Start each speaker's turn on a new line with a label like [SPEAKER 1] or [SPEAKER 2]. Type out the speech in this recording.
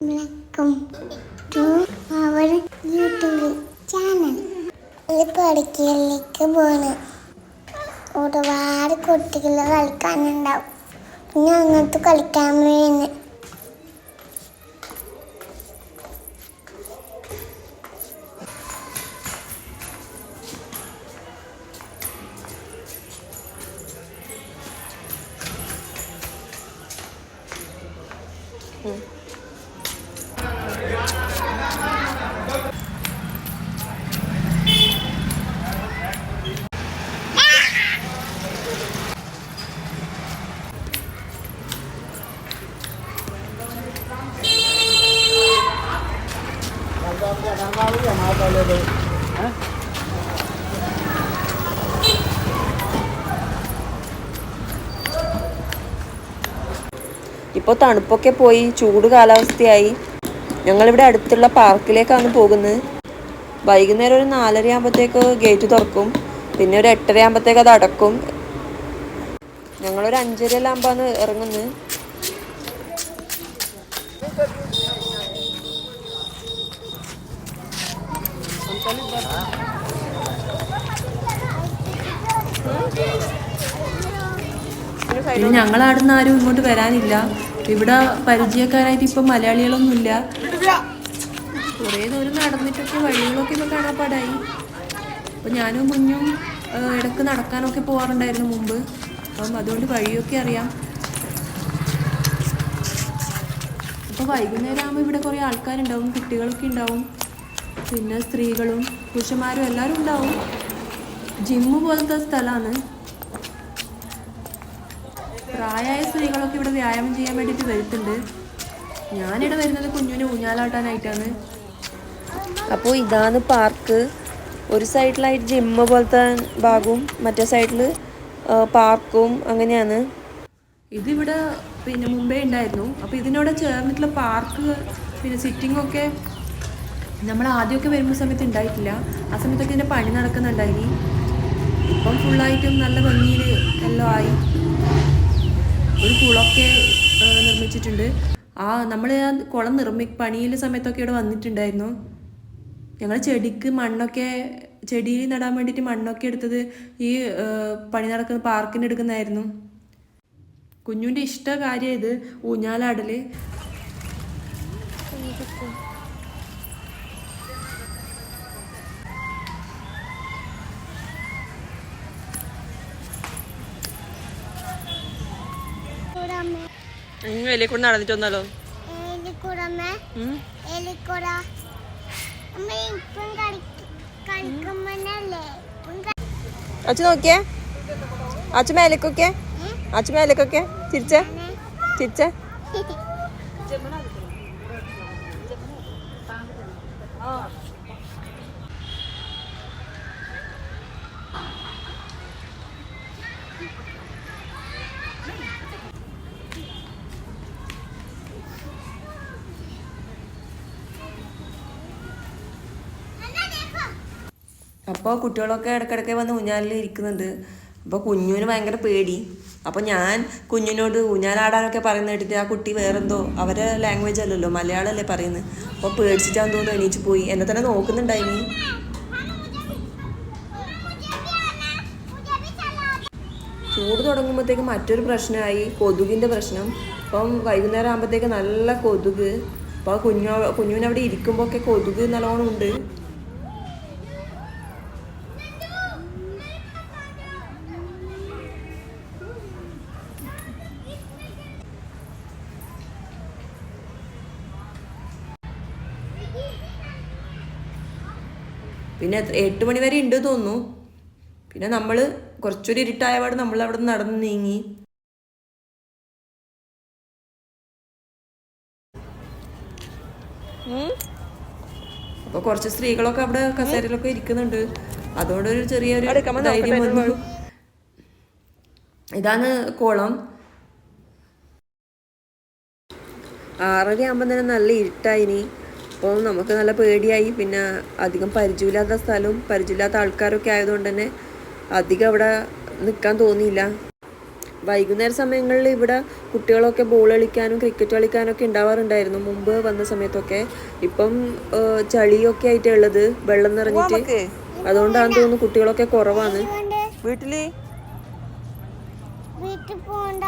[SPEAKER 1] Welcome YouTube channel പോണ്. ഒരുപാട് കുട്ടികൾ കളിക്കാനുണ്ടാവും. പിന്നെ അങ്ങനത്തെ കളിക്കാൻ വേണ്ടി
[SPEAKER 2] ഇപ്പോൾ തണുപ്പൊക്കെ പോയി ചൂട് കാലാവസ്ഥയായി. ഞങ്ങളിവിടെ അടുത്തുള്ള പാർക്കിലേക്കാണ് പോകുന്നത്. വൈകുന്നേരം ഒരു നാലര ആകുമ്പോഴത്തേക്ക് ഗേറ്റ് തുറക്കും. പിന്നെ ഒരു എട്ടര ആകുമ്പോഴത്തേക്ക് അത് അടക്കും. ഞങ്ങളൊരു അഞ്ചരയെല്ലാം ആകുമ്പോഴാണ് ഇറങ്ങുന്നത്. പിന്നെ ആരും ഇങ്ങോട്ട് വരാനില്ല. ഇവിടെ പരിചയക്കാരായിട്ട് ഇപ്പം മലയാളികളൊന്നുമില്ല. കുറേ ദൂരം നടന്നിട്ടൊക്കെ വഴികളൊക്കെ ഇപ്പം കാണാപ്പാടായി അപ്പം ഞാനും കുഞ്ഞും ഇടയ്ക്ക് നടക്കാനൊക്കെ പോകാറുണ്ടായിരുന്നു മുമ്പ്. അപ്പം അതുകൊണ്ട് വഴിയൊക്കെ അറിയാം. അപ്പോൾ വൈകുന്നേരം ആകുമ്പോൾ ഇവിടെ കുറേ ആൾക്കാരുണ്ടാവും കുട്ടികളൊക്കെ ഉണ്ടാവും. പിന്നെ സ്ത്രീകളും പുരുഷന്മാരും എല്ലാവരും ഉണ്ടാവും. ജിമ്മ് പോലത്തെ സ്ഥലമാണ്. പ്രായമായ സ്ത്രീകളൊക്കെ ഇവിടെ വ്യായാമം ചെയ്യാൻ വേണ്ടിയിട്ട് വരുത്തുണ്ട് ഞാനിവിടെ വരുന്നത് കുഞ്ഞിനെ ഊഞ്ഞാലാട്ടാനായിട്ടാണ്. അപ്പോൾ ഇതാണ് പാർക്ക്. ഒരു സൈഡിലായിട്ട് ജിമ്മ പോലത്തെ ഭാഗവും മറ്റേ സൈഡിൽ പാർക്കും അങ്ങനെയാണ്. ഇതിവിടെ പിന്നെ മുമ്പേ ഉണ്ടായിരുന്നു. അപ്പോൾ ഇതിനോട് ചേർന്നിട്ടുള്ള പാർക്ക് പിന്നെ സിറ്റിങ്ങൊക്കെ ഒക്കെ നമ്മൾ ആദ്യമൊക്കെ വരുമ്പോൾ സമയത്ത് ഉണ്ടായിട്ടില്ല. ആ സമയത്തൊക്കെ ഇതിന്റെ പണി നടക്കുന്നുണ്ടായി. ഇപ്പം ഫുള്ളായിട്ടും നല്ല ഭംഗിയിൽ എല്ലാം ആയി. ഒരു കുളമൊക്കെ നിർമ്മിച്ചിട്ടുണ്ട്. ആ നമ്മൾ ആ കുളം നിർമ്മി പണിയിലെ സമയത്തൊക്കെ ഇവിടെ വന്നിട്ടുണ്ടായിരുന്നു. ഞങ്ങൾ ചെടിക്ക് മണ്ണൊക്കെ ചെടിയിൽ നടാൻ വേണ്ടിയിട്ട് മണ്ണൊക്കെ എടുത്തത് ഈ പണി നടക്കുന്ന പാർക്കിന് എടുക്കുന്നതായിരുന്നു. കുഞ്ഞുന്റെ ഇഷ്ട കാര്യം ഇത് ഊഞ്ഞാലാടൽ
[SPEAKER 1] കുടമ
[SPEAKER 2] വലിയ കൂടെ നടന്നിട്ട് വന്നാലോ
[SPEAKER 1] എലിക്കുടമ എലിക്കുട അമ്മ ഇപ്പം കളി കൂടെ നടന്നിട്ട് കളി-
[SPEAKER 2] അച്ഛൻ നോക്കിയേ. അച്ഛൻ മേലേക്കൊക്കെ അച്ഛൻ മേലേക്കൊക്കെ തിരിച്ചേ തിരിച്ചേ അപ്പോൾ കുട്ടികളൊക്കെ ഇടയ്ക്കിടയ്ക്ക് വന്ന് ഊഞ്ഞാലിൽ ഇരിക്കുന്നുണ്ട്. അപ്പോൾ കുഞ്ഞുവിന് ഭയങ്കര പേടി. അപ്പോൾ ഞാൻ കുഞ്ഞിനോട് ഊഞ്ഞാലാടാനൊക്കെ പറയുന്ന കേട്ടിട്ട് ആ കുട്ടി വേറെന്തോ അവരെ ലാംഗ്വേജ് അല്ലല്ലോ മലയാളമല്ലേ പറയുന്നത്. അപ്പോൾ പേടിച്ചിട്ടാന്ന് തോന്നുന്നു എണീച്ച് പോയി. എന്നെ തന്നെ നോക്കുന്നുണ്ടായിനി ചൂട് തുടങ്ങുമ്പോഴത്തേക്ക് മറ്റൊരു പ്രശ്നമായി കൊതുകിന്റെ പ്രശ്നം. അപ്പം വൈകുന്നേരം ആകുമ്പോഴത്തേക്ക് നല്ല കൊതുക്. അപ്പോൾ കുഞ്ഞു കുഞ്ഞുവിനവിടെ ഇരിക്കുമ്പോഴൊക്കെ കൊതുക് നല്ലോണം ഉണ്ട്. പിന്നെ എട്ട് മണി വരെ ഉണ്ട് തോന്നുന്നു. പിന്നെ നമ്മൾ കുറച്ചൊരു ഇരുട്ടായപാട് നമ്മൾ അവിടെ നിന്ന് നടന്ന് നീങ്ങി. അപ്പൊ കുറച്ച് സ്ത്രീകളൊക്കെ അവിടെ കസേരയിലൊക്കെ ഇരിക്കുന്നുണ്ട്. അതുകൊണ്ട് ഒരു ചെറിയൊരു ധൈര്യം വന്നു. ഇതാണ് കോളം. ആറര ആകുമ്പോൾ തന്നെ നല്ല ഇരുട്ടായിനി അപ്പോൾ നമുക്ക് നല്ല പേടിയായി. പിന്നെ അധികം പരിചയമില്ലാത്ത സ്ഥലവും പരിചയമില്ലാത്ത ആൾക്കാരൊക്കെ ആയതുകൊണ്ട് തന്നെ അധികം അവിടെ നിൽക്കാൻ തോന്നിയില്ല. വൈകുന്നേര സമയങ്ങളിൽ ഇവിടെ കുട്ടികളൊക്കെ ബോൾ കളിക്കാനും ക്രിക്കറ്റ് കളിക്കാനൊക്കെ ഉണ്ടാവാറുണ്ടായിരുന്നു. മുമ്പ് വന്ന സമയത്തൊക്കെ. ഇപ്പം ചളിയൊക്കെ ആയിട്ടാ ഉള്ളത്. വെള്ളം നിറഞ്ഞിട്ട്. അതുകൊണ്ടാണ് തോന്നുന്നു കുട്ടികളൊക്കെ കുറവാണ്.
[SPEAKER 3] വീട്ടിൽ?
[SPEAKER 1] വീട്ടിൽ പോണ്ട.